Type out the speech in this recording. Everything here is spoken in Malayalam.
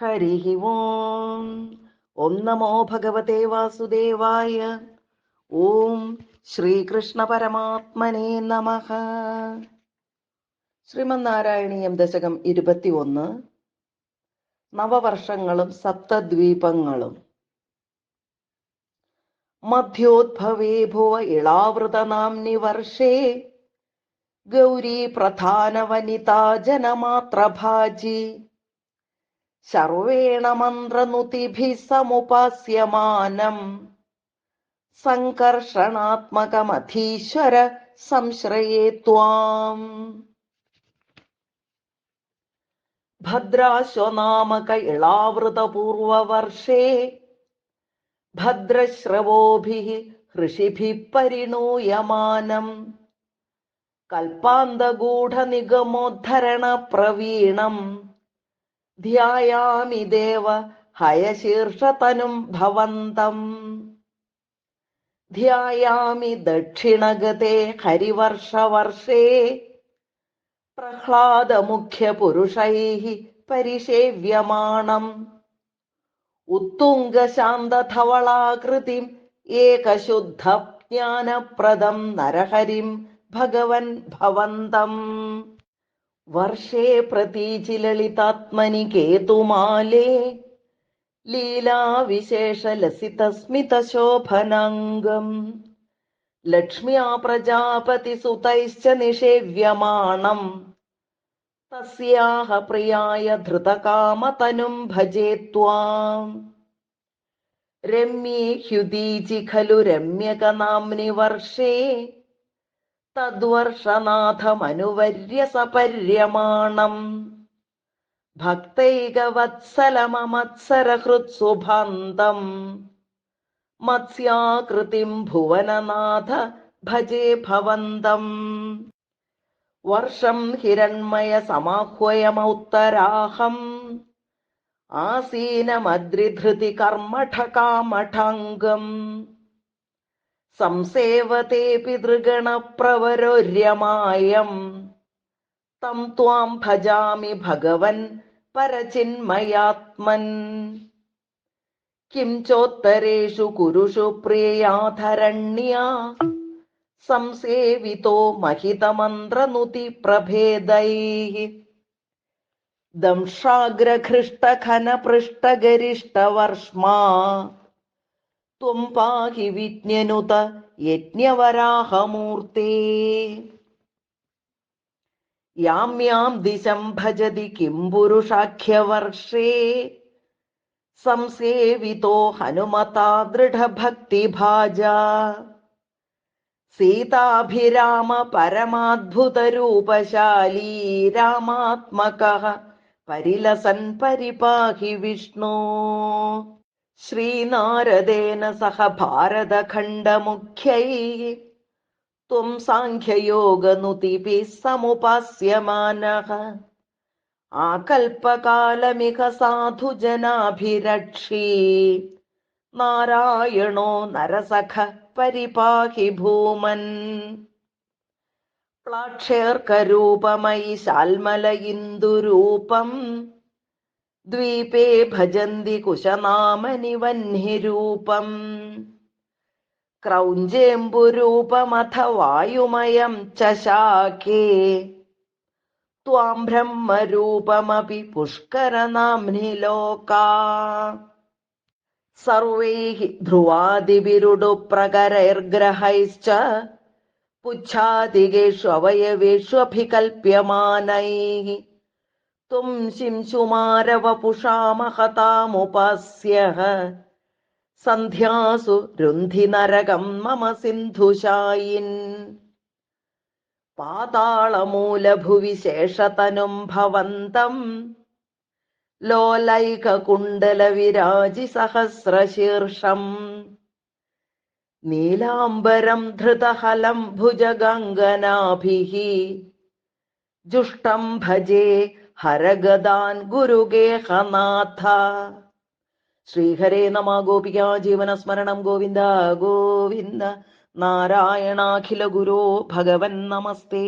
ഹരി ഓം. ഓം നമോ ഭഗവതേ വാസുദേവായ. ഓം ശ്രീകൃഷ്ണ പരമാത്മനേ നമ. ശ്രീമന്നാരായണീയം ദശകം ഇരുപത്തി ഒന്ന് നവവർഷങ്ങളും സപ്തദ്വീപങ്ങളും. മധ്യോദ്ഭവേ ഭുവ ഇളാവൃതനാംനി വർഷേ ഗൗരീ പ്രധാന വനിതാ ജനമാത്രഭാജി ശർവേണ മന്ത്രനുതിഭിः സമുപാസ്യമാനം സംകർഷണാത്മകമധീശ്വര സംശ്രയേ ത്വാം. ഭദ്രാശ്വനാമക ഇളാവൃതപൂർവവർഷേ ഭദ്രശ്രവോഭിः ഹൃഷിഭിः പരിണൂയമാനം കൽപ്പാന്തഗൂഢനിഗമോദ്ധരണ പ്രവീണം ധ്യായാമി ദേവ ഹയശീർഷതനും ഭവന്തം. ധ്യായാമി ദക്ഷിണഗതേ ഹരിവർഷവർഷേ. പ്രഹ്ലാദമുഖ്യപുരുഷൈः പരിസേവ്യമാണം ഉത്തുംഗശാന്തധവളാകൃതിം ഏകശുദ്ധജ്ഞാനപ്രദം നരഹരിം ഭഗവൻ ഭവന്തം. വർഷേ പ്രതീചിലളിതാത്മനി കേതുമാലേ ലീലാവിശേഷലസിതസ്മിതശോഭനാംഗം. ലക്ഷ്മ്യാ പ്രജാപതിസുതൈശ്ച നിഷേവ്യമാണം. തസ്യാഹ പ്രിയായ ധൃതകാമതനും ഭജേ ത്വാം. രമ്യേ ഹ്യുദീചി ഖലു രമ്യകനാംനി വർഷേ. തദ്വർഷനാഥമനുവർയ സപര്യമാണം ഭക്തൈകവത്സലമമത്സരഹൃത്സുഭാന്തം മത്സ്യാകൃതിം ഭുവനനാഥ ഭജേ ഭവന്തം. വർഷം ഹിരൺമയ സമാഹ്വയമൗത്തരാഹം ആസീനമദ്രിധൃതി കർമ്മഠകാമഠാംഗം സംസേവത്തെ പിതൃഗണപ്രവരോര്യമായം. തം ത്വാം ഭജാമി ഭഗവൻ പരചിന്മയാത്മൻ. കിം ചോത്തരേഷു കുരുഷു പ്രിയാധരണ്യ സംസേവിതോ മഹിതമന്ത്രനുതി പ്രഭേദൈ. ദംഷാഗ്രഘൃഷ്ടഘനപൃഷ്ടഗരിഷ്ടവർഷ്മാ. ത്വം പാഹി വിജ്ഞനുത യജ്ഞവരാഹമൂർത്തേ. യാം യാം ദിശം ഭജതി കിം പുരുഷാഖ്യവർഷേ. സംസേവിതോ ഹനുമതാ ദൃഢഭക്തിഭാജ. സീതാഭിരാമ പരമാദ്ഭുതരൂപശാലീ രാമാത്മക പരിലസൻ പരിപാഹി വിഷ്ണു. ശ്രീനാരദേന സഹ ഭാരതഖണ്ഡമുഖ്യൈ. ത്വം സാഖ്യയോഗനുതിഭിः സമുപാസ്യമാനः. ആകൽപകാലമിക സാധുജനാഭിരക്ഷീ. നാരായണോ നരസഖ പരിപാഹി ഭൂമൻ. പ്ലാക്ഷേർക്കരൂപമയി ശാൽമല ഇന്ദുരൂപം. द्वीपे भजन्ति कुशनामनिवह्निरूपम् क्रौञ्जेऽम्बुरूपमथ वायुमयं च शाके त्वां ब्रह्मरूपमपि पुष्करनाम्नि लोका सर्वैः ध्रुवादिभिरुडुप्रकरैर्ग्रहैश्च पुच्छादिगेष्ववयवेष्वभिकल्प्यमानैः त्वं शिंशुमारवपुषामहतामुपास्यः സന്ധ്യാസു രുന്ധിനരകം മമ സിന്ധുശായിൻ പാതാളമൂലഭുവി ശേഷതനും ഭവന്തം ലോലൈകകുണ്ടലവിരാജി സഹസ്രശീർഷം നീലാംബരം ധൃതഹലം ഭുജഗംഗനാഭിः ജുഷ്ടം ഭജേ ഹരഗദാൻ ഗുരുഗേഹനാഥ ശ്രീഹരേ നമ ഗോപിക ജീവനസ്മരണം ഗോവിന്ദ ഗോവിന്ദ നാരായണാഖില ഗുരോ ഭഗവൻ നമസ്തേ.